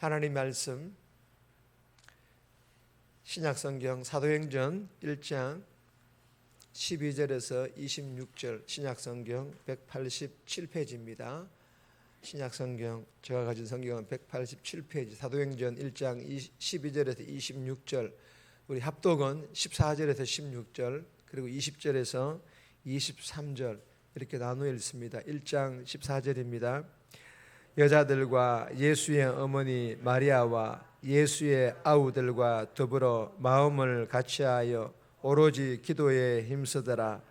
하나님 말씀 신약성경 사도행전 1장 12절에서 26절 신약성경 187페이지입니다. 신약성경 제가 가진 성경은 187페이지 사도행전 1장 12절에서 26절 우리 합독은 14절에서 16절 그리고 20절에서 23절 이렇게 나누어 읽습니다. 1장 14절입니다. 여자들과 예수의 어머니 마리아와 예수의 아우들과 더불어 마음을 같이하여 오로지 기도에 힘쓰더라.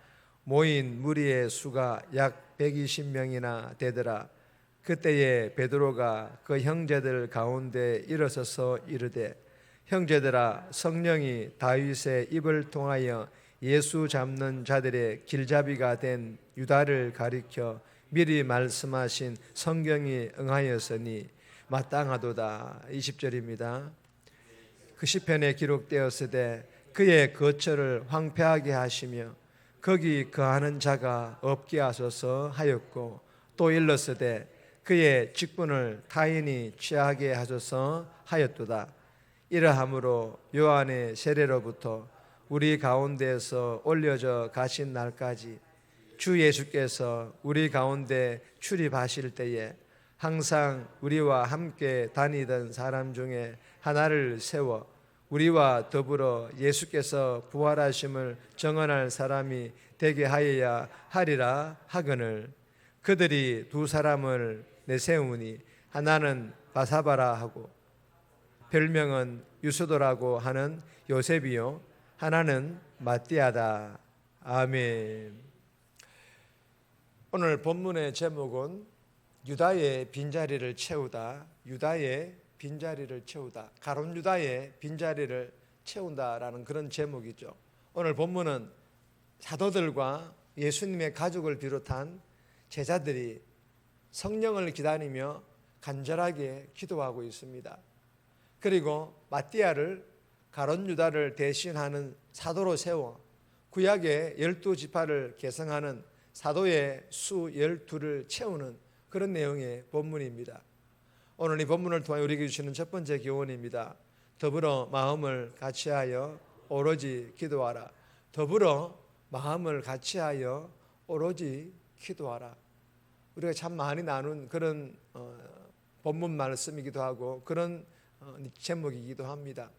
모인 무리의 수가 약 120명이나 되더라. 그때에 베드로가 그 형제들 가운데 일어서서 이르되 형제들아 성령이 다윗의 입을 통하여 예수 잡는 자들의 길잡이가 된 유다를 가리켜 미리 말씀하신 성경이 응하였으니 마땅하도다 20절입니다. 그 시편에 기록되었으되 그의 거처를 황폐하게 하시며 거기 거하는 자가 없게 하소서 하였고 또 일렀으되 그의 직분을 타인이 취하게 하소서 하였도다 이러함으로 요한의 세례로부터 우리 가운데에서 올려져 가신 날까지 주 예수께서 우리 가운데 출입하실 때에 항상 우리와 함께 다니던 사람 중에 하나를 세워 우리와 더불어 예수께서 부활하심을 정언할 사람이 되게 하여야 하리라 하거늘. 그들이 두 사람을 내세우니 하나는 바사바라 하고 별명은 유수도라고 하는 요셉이요. 하나는 마띠아다. 아멘. 오늘 본문의 제목은 유다의 빈자리를 채우다. 유다의 빈자리를 채우다. 가론 유다의 빈자리를 채운다라는 그런 제목이죠. 오늘 본문은 사도들과 예수님의 가족을 비롯한 제자들이 성령을 기다리며 간절하게 기도하고 있습니다. 그리고 마띠아를 가론 유다를 대신하는 사도로 세워 구약의 열두 지파를 개성하는 사도의 수 열두를 채우는 그런 내용의 본문입니다. 오늘 이 본문을 통해 우리에게 주시는 첫 번째 교훈입니다. 더불어 마음을 같이하여 오로지 기도하라. 더불어 마음을 같이하여 오로지 기도하라. 우리가 참 많이 나눈 그런 어, 본문 말씀이기도 하고 그런 어, 제목이기도 합니다.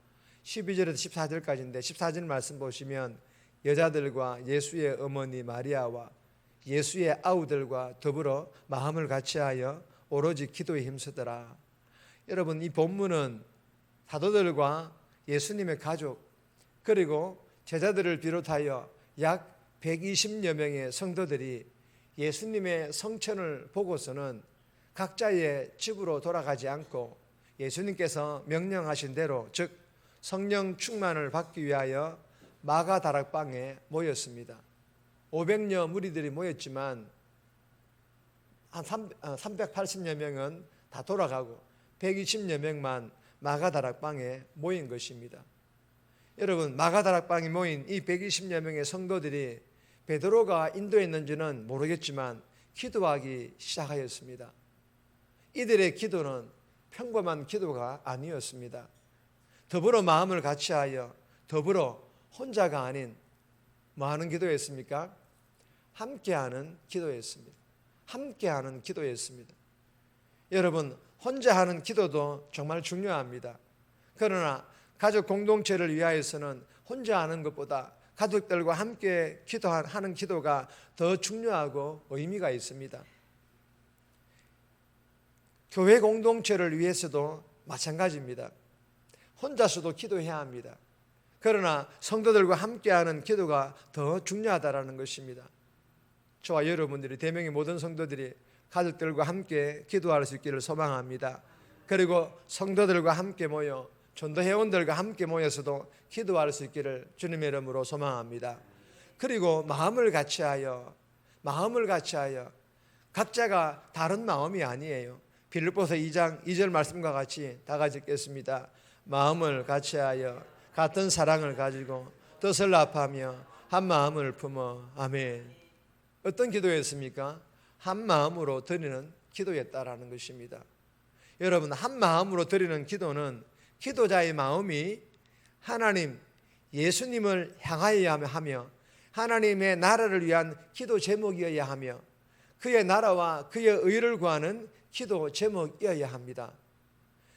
12절에서 14절까지인데 14절 말씀 보시면 여자들과 예수의 어머니 마리아와 예수의 아우들과 더불어 마음을 같이하여 오로지 기도에 힘쓰더라. 여러분 이 본문은 사도들과 예수님의 가족 그리고 제자들을 비롯하여 약 120여 명의 성도들이 예수님의 성천을 보고서는 각자의 집으로 돌아가지 않고 예수님께서 명령하신 대로 즉 성령 충만을 받기 위하여 마가 다락방에 모였습니다. 500여 무리들이 모였지만 한 380여 어, 명은 다 돌아가고 120여 명만 마가다락방에 모인 것입니다. 여러분 마가다락방에 모인 이 120여 명의 성도들이 베드로가 인도했는지는 모르겠지만 기도하기 시작하였습니다. 이들의 기도는 평범한 기도가 아니었습니다. 더불어 마음을 같이하여 더불어 혼자가 아닌 뭐 하는 기도였습니까? 함께하는 기도였습니다. 함께하는 기도였습니다. 여러분 혼자 하는 기도도 정말 중요합니다. 그러나 가족 공동체를 위하여서는 혼자 하는 것보다 가족들과 함께 기도하는 기도가 더 중요하고 의미가 있습니다. 교회 공동체를 위해서도 마찬가지입니다. 혼자서도 기도해야 합니다. 그러나 성도들과 함께하는 기도가 더 중요하다라는 것입니다. 저와 여러분들이 대명의 모든 성도들이 가족들과 함께 기도할 수 있기를 소망합니다. 그리고 성도들과 함께 모여 전도 회원들과 함께 모여서도 기도할 수 있기를 주님의 이름으로 소망합니다. 그리고 마음을 같이하여 마음을 같이하여 각자가 다른 마음이 아니에요. 빌립보서 2장 2절 말씀과 같이 다 같이 읽겠습니다. 마음을 같이하여 같은 사랑을 가지고 뜻을 합하며 한 마음을 품어 아멘. 어떤 기도였습니까? 한 마음으로 드리는 기도였다라는 것입니다. 여러분 한 마음으로 드리는 기도는 기도자의 마음이 하나님 예수님을 향하여야 하며 하나님의 나라를 위한 기도 제목이어야 하며 그의 나라와 그의 의를 구하는 기도 제목이어야 합니다.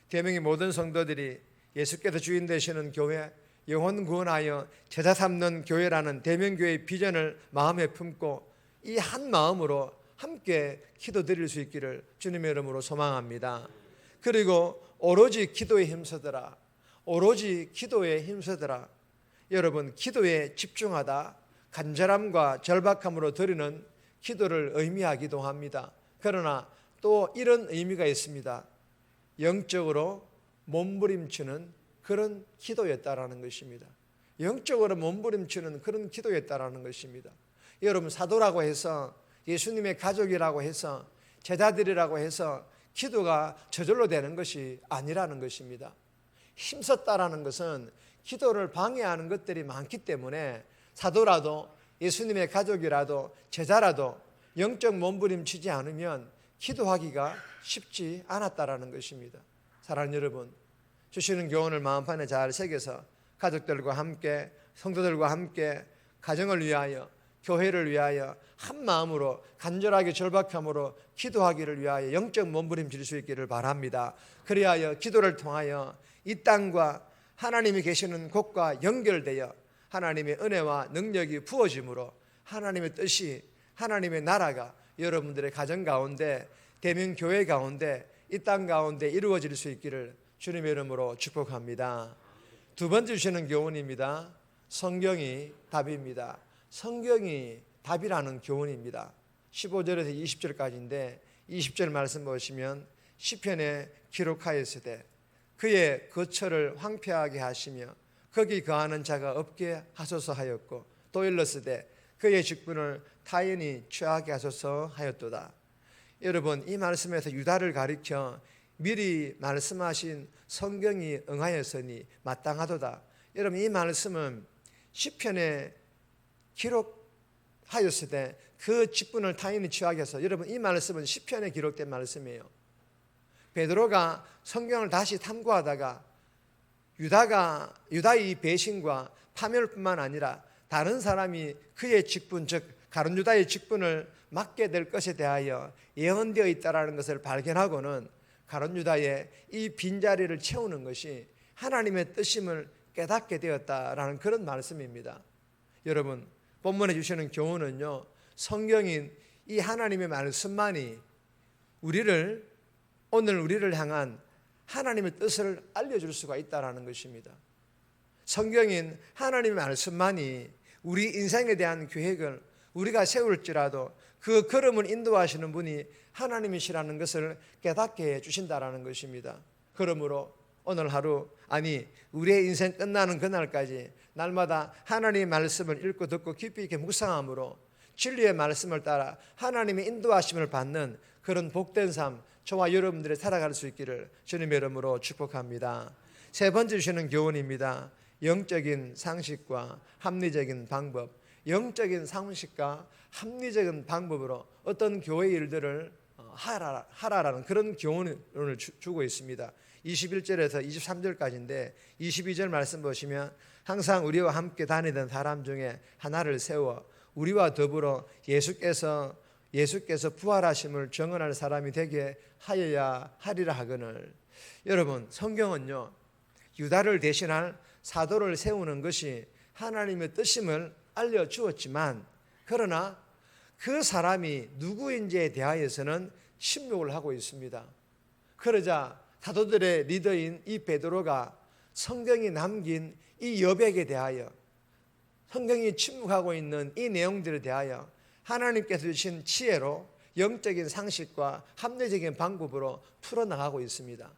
대명의 모든 성도들이 예수께서 주인 되시는 교회 영혼 구원하여 제자 삼는 교회라는 대명교회의 비전을 마음에 품고 이 한 마음으로 함께 기도 드릴 수 있기를 주님의 이름으로 소망합니다. 그리고 오로지 기도에 힘쓰더라. 오로지 기도에 힘쓰더라. 여러분 기도에 집중하다 간절함과 절박함으로 드리는 기도를 의미하기도 합니다. 그러나 또 이런 의미가 있습니다. 영적으로 몸부림치는 그런 기도였다라는 것입니다. 영적으로 몸부림치는 그런 기도였다라는 것입니다. 여러분 사도라고 해서 예수님의 가족이라고 해서 제자들이라고 해서 기도가 저절로 되는 것이 아니라는 것입니다. 힘썼다라는 것은 기도를 방해하는 것들이 많기 때문에 사도라도 예수님의 가족이라도 제자라도 영적 몸부림치지 않으면 기도하기가 쉽지 않았다라는 것입니다. 사랑하는 여러분, 주시는 교훈을 마음판에 잘 새겨서 가족들과 함께 성도들과 함께 가정을 위하여 교회를 위하여 한 마음으로 간절하게 절박함으로 기도하기를 위하여 영적 몸부림칠 수 있기를 바랍니다. 그리하여 기도를 통하여 이 땅과 하나님이 계시는 곳과 연결되어 하나님의 은혜와 능력이 부어짐으로 하나님의 뜻이 하나님의 나라가 여러분들의 가정 가운데 대명 교회 가운데 이 땅 가운데 이루어질 수 있기를 주님의 이름으로 축복합니다. 두 번째 주시는 교훈입니다. 성경이 답입니다. 성경이 답이라는 교훈입니다. 15절에서 20절까지인데 20절 말씀 보시면 시편에 기록하였으되 그의 거처를 황폐하게 하시며 거기 거하는 자가 없게 하소서 하였고 또 일렀으되 그의 직분을 타인이 취하게 하소서 하였도다. 여러분 이 말씀에서 유다를 가리켜 미리 말씀하신 성경이 응하였으니 마땅하도다. 여러분 이 말씀은 시편에 기록하였을 때 그 직분을 타인이 취하게 해서 여러분 이 말씀은 시편에 기록된 말씀이에요. 베드로가 성경을 다시 탐구하다가 유다가 유다의 배신과 파멸뿐만 아니라 다른 사람이 그의 직분 즉 가룟 유다의 직분을 맡게 될 것에 대하여 예언되어 있다라는 것을 발견하고는 가룟 유다의 이 빈자리를 채우는 것이 하나님의 뜻임을 깨닫게 되었다라는 그런 말씀입니다. 여러분 본문에 주시는 교훈은요 성경인 이 하나님의 말씀만이 우리를 오늘 우리를 향한 하나님의 뜻을 알려 줄 수가 있다라는 것입니다. 성경인 하나님의 말씀만이 우리 인생에 대한 계획을 우리가 세울지라도 그 걸음을 인도하시는 분이 하나님이시라는 것을 깨닫게 해 주신다라는 것입니다. 그러므로 오늘 하루 아니 우리의 인생 끝나는 그날까지 날마다 하나님의 말씀을 읽고 듣고 깊이 있게 묵상함으로 진리의 말씀을 따라 하나님의 인도하심을 받는 그런 복된 삶 저와 여러분들이 살아갈 수 있기를 주님의 이름으로 축복합니다. 세 번째 주시는 교훈입니다. 영적인 상식과 합리적인 방법. 영적인 상식과 합리적인 방법으로 어떤 교회 일들을 어, 하라, 하라라는 그런 교훈을 주고 있습니다. 21절에서 23절까지인데 22절 말씀 보시면 항상 우리와 함께 다니던 사람 중에 하나를 세워 우리와 더불어 예수께서 예수께서 부활하심을 정언할 사람이 되게 하여야 하리라 하거늘. 여러분, 성경은요. 유다를 대신할 사도를 세우는 것이 하나님의 뜻임을 알려 주었지만 그러나 그 사람이 누구인지에 대하여서는 침묵을 하고 있습니다. 그러자 사도들의 리더인 이 베드로가 성경이 남긴 이 여백에 대하여 성경이 침묵하고 있는 이 내용들에 대하여 하나님께서 주신 지혜로 영적인 상식과 합리적인 방법으로 풀어나가고 있습니다.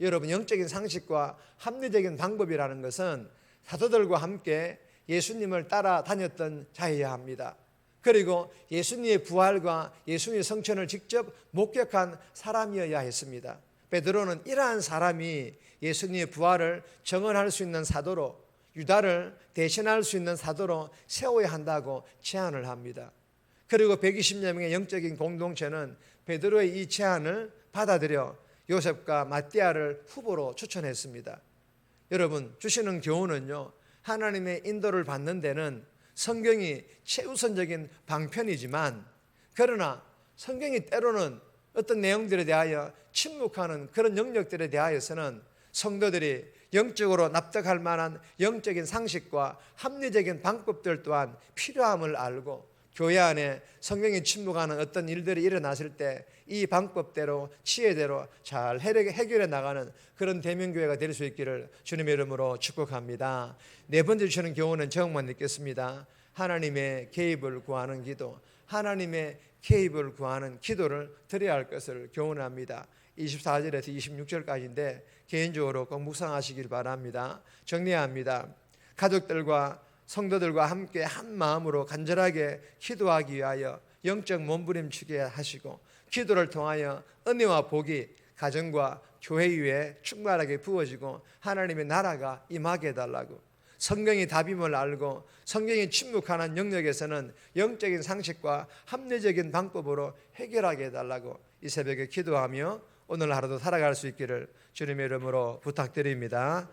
여러분, 영적인 상식과 합리적인 방법이라는 것은 사도들과 함께 예수님을 따라다녔던 자여야 합니다. 그리고 예수님의 부활과 예수님의 성천을 직접 목격한 사람이어야 했습니다. 베드로는 이러한 사람이 예수님의 부활을 정언할 수 있는 사도로 유다를 대신할 수 있는 사도로 세워야 한다고 제안을 합니다. 그리고 120여 명의 영적인 공동체는 베드로의 이 제안을 받아들여 요셉과 마띠아를 후보로 추천했습니다. 여러분 주시는 교훈은요 하나님의 인도를 받는 데는 성경이 최우선적인 방편이지만 그러나 성경이 때로는 어떤 내용들에 대하여 침묵하는 그런 영역들에 대하여서는 성도들이 영적으로 납득할 만한 영적인 상식과 합리적인 방법들 또한 필요함을 알고 교회 안에 성경이 침묵하는 어떤 일들이 일어났을 때 이 방법대로 지혜대로 잘 해결해 나가는 그런 대명교회가 될 수 있기를 주님의 이름으로 축복합니다. 네 번째 주시는 교훈은 제목만 읽겠습니다. 하나님의 개입을 구하는 기도, 하나님의 개입을 구하는 기도를 드려야 할 것을 교훈합니다. 24절에서 26절까지인데 개인적으로 꼭 묵상하시길 바랍니다. 정리합니다. 가족들과 성도들과 함께 한 마음으로 간절하게 기도하기 위하여 영적 몸부림치게 하시고 기도를 통하여 은혜와 복이 가정과 교회 위에 충만하게 부어지고 하나님의 나라가 임하게 해달라고 성경이 답임을 알고 성경이 침묵하는 영역에서는 영적인 상식과 합리적인 방법으로 해결하게 해달라고 이 새벽에 기도하며 오늘 하루도 살아갈 수 있기를 주님의 이름으로 부탁드립니다.